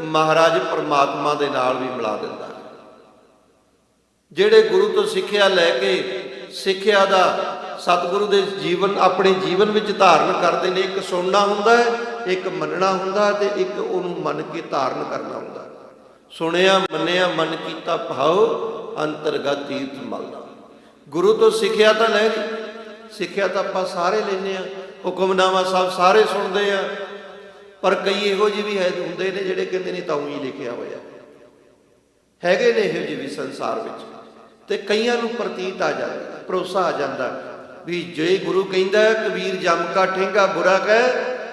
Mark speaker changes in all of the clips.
Speaker 1: ਮਹਾਰਾਜ ਪਰਮਾਤਮਾ ਦੇ ਨਾਲ ਵੀ ਮਿਲਾ ਦਿੰਦਾ ਹੈ। ਜਿਹੜੇ ਗੁਰੂ ਤੋਂ ਸਿੱਖਿਆ ਲੈ ਕੇ ਸਿੱਖਿਆ ਦਾ ਸਤਿਗੁਰੂ ਦੇ ਜੀਵਨ, ਆਪਣੇ ਜੀਵਨ ਵਿੱਚ ਧਾਰਨ ਕਰਦੇ ਨੇ, ਇੱਕ ਸੁਣਨਾ ਹੁੰਦਾ ਹੈ, ਇੱਕ ਮੰਨਣਾ ਹੁੰਦਾ ਤੇ ਇੱਕ ਉਹਨੂੰ ਮੰਨ ਕੇ ਧਾਰਨ ਕਰਨਾ ਹੁੰਦਾ ਸੁਣਿਆ, ਮੰਨਿਆ, ਮਨ ਕੀਤਾ, ਭਾਉ, ਅੰਤਰਗਤ ਤੀਰਥ ਮਲਦਾ ਗੁਰੂ ਤੋਂ ਸਿੱਖਿਆ ਤਾਂ ਲੈ ਲਈ। ਸਿੱਖਿਆ ਤਾਂ ਆਪਾਂ ਸਾਰੇ ਲੈਨੇ ਆ ਹੁਕਮਨਾਮਾ ਸਭ ਸਾਰੇ ਸੁਣਦੇ ਆ ਪਰ ਕਈ ਇਹੋ ਜਿਹੇ ਵੀ ਹੈ ਹੁੰਦੇ ਨੇ ਜਿਹੜੇ ਕਹਿੰਦੇ ਨੇ ਤਾਂ ਉਹੀ ਲਿਖਿਆ ਹੋਇਆ। ਹੈਗੇ ਨੇ ਇਹੋ ਜਿਹੇ ਵੀ ਸੰਸਾਰ ਵਿੱਚ। ਤੇ ਕਈਆਂ ਨੂੰ ਪ੍ਰਤੀਤ ਆ ਜਾਂਦਾ, ਭਰੋਸਾ ਆ ਜਾਂਦਾ ਵੀ ਜੇ ਗੁਰੂ ਕਹਿੰਦਾ ਕਬੀਰ ਜਮ ਕਾ ਠੇਂਗਾ ਬੁਰਾ ਕਹਿ,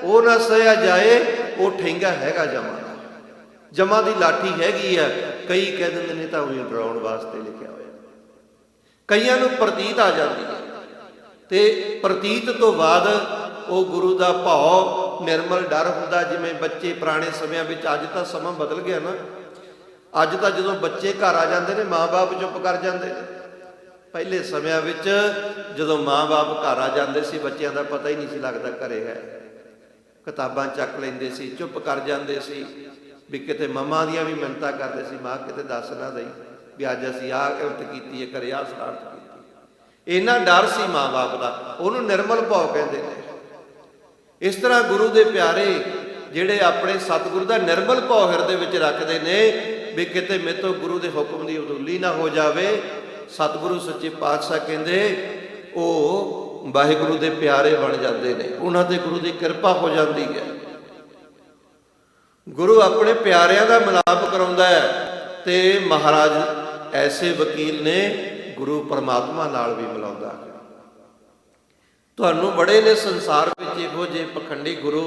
Speaker 1: ਉਹ ਨਾ ਸਹਿਆ ਜਾਏ, ਉਹ ਠੇਂਗਾ ਹੈਗਾ ਜਮਾ। ਦਾ ਜਮਾ ਦੀ ਲਾਠੀ ਹੈਗੀ ਆ, ਕਈ ਕਹਿ ਦਿੰਦੇ ਨੇ ਤਾਂ ਉਹੀ ਡਰਾਉਣ ਵਾਸਤੇ ਲਿਖਿਆ ਹੋਇਆ। ਕਈਆਂ ਨੂੰ ਪ੍ਰਤੀਤ ਆ ਜਾਂਦੀ ਹੈ। ਤੇ ਪ੍ਰਤੀਤ ਤੋਂ ਬਾਅਦ ਉਹ ਗੁਰੂ ਦਾ ਭਾਉ ਨਿਰਮਲ ਡਰ ਹੁੰਦਾ ਜਿਵੇਂ ਬੱਚੇ ਪੁਰਾਣੇ ਸਮਿਆਂ ਵਿੱਚ, ਅੱਜ ਤਾਂ ਸਮਾਂ ਬਦਲ ਗਿਆ ਨਾ। ਅੱਜ ਤਾਂ ਜਦੋਂ ਬੱਚੇ ਘਰ ਆ ਜਾਂਦੇ ਨੇ ਮਾਪੇ ਚੁੱਪ ਕਰ ਜਾਂਦੇ ਨੇ। ਪਹਿਲੇ ਸਮਿਆਂ ਵਿੱਚ ਜਦੋਂ ਮਾਪੇ ਘਰ ਆ ਜਾਂਦੇ ਸੀ, ਬੱਚਿਆਂ ਦਾ ਪਤਾ ਹੀ ਨਹੀਂ ਸੀ ਲੱਗਦਾ ਘਰੇ ਹੈ। ਕਿਤਾਬਾਂ ਚੱਕ ਲੈਂਦੇ ਸੀ, ਚੁੱਪ ਕਰ ਜਾਂਦੇ ਸੀ। ਵੀ ਕਿਤੇ ਮਮਾ ਦੀਆਂ ਵੀ ਮਿੰਨਤਾਂ ਕਰਦੇ ਸੀ, ਮਾਂ ਕਿਤੇ ਦੱਸ ਨਾ ਦਈ ਵੀ ਅੱਜ ਅਸੀਂ ਆਹ ਕਿਰਤ ਕੀਤੀ ਹੈ, ਘਰੇ ਆਹ ਸ਼ਰਾਰਤ ਕੀਤੀ ਇੰਨਾ ਡਰ ਸੀ ਮਾਂ-ਬਾਪ ਦਾ। ਉਹਨੂੰ ਨਿਰਮਲ ਭਾਵ ਕਹਿੰਦੇ ਨੇ। ਇਸ ਤਰ੍ਹਾਂ ਗੁਰੂ ਦੇ ਪਿਆਰੇ ਜਿਹੜੇ ਆਪਣੇ ਸਤਿਗੁਰੂ ਦਾ ਨਿਰਮਲ ਭਾਵ ਹਿਰਦੇ ਵਿੱਚ ਰੱਖਦੇ ਨੇ ਵੀ ਕਿਤੇ ਮੇਤੋਂ ਗੁਰੂ ਦੇ ਹੁਕਮ ਦੀ ਉਦੁੱਲੀ ਨਾ ਹੋ ਜਾਵੇ, ਸਤਿਗੁਰੂ ਸੱਚੇ ਪਾਤਸ਼ਾਹ ਕਹਿੰਦੇ, ਉਹ ਵਾਹਿਗੁਰੂ ਦੇ ਪਿਆਰੇ ਬਣ ਜਾਂਦੇ ਨੇ, ਉਹਨਾਂ ਤੇ ਗੁਰੂ ਦੀ ਕਿਰਪਾ ਹੋ ਜਾਂਦੀ ਹੈ। ਗੁਰੂ ਆਪਣੇ ਪਿਆਰਿਆਂ ਦਾ ਮਿਲਾਪ ਕਰਾਉਂਦਾ ਹੈ ਤੇ ਮਹਾਰਾਜ ਐਸੇ ਵਕੀਲ ਨੇ ਗੁਰੂ ਪਰਮਾਤਮਾ ਨਾਲ ਵੀ ਮਿਲਾਉਂਦਾ ਹੈ। ਤੁਹਾਨੂੰ ਬੜੇ ਨੇ ਸੰਸਾਰ ਵਿੱਚ ਇਹੋ ਜਿਹੇ ਪਖੰਡੀ ਗੁਰੂ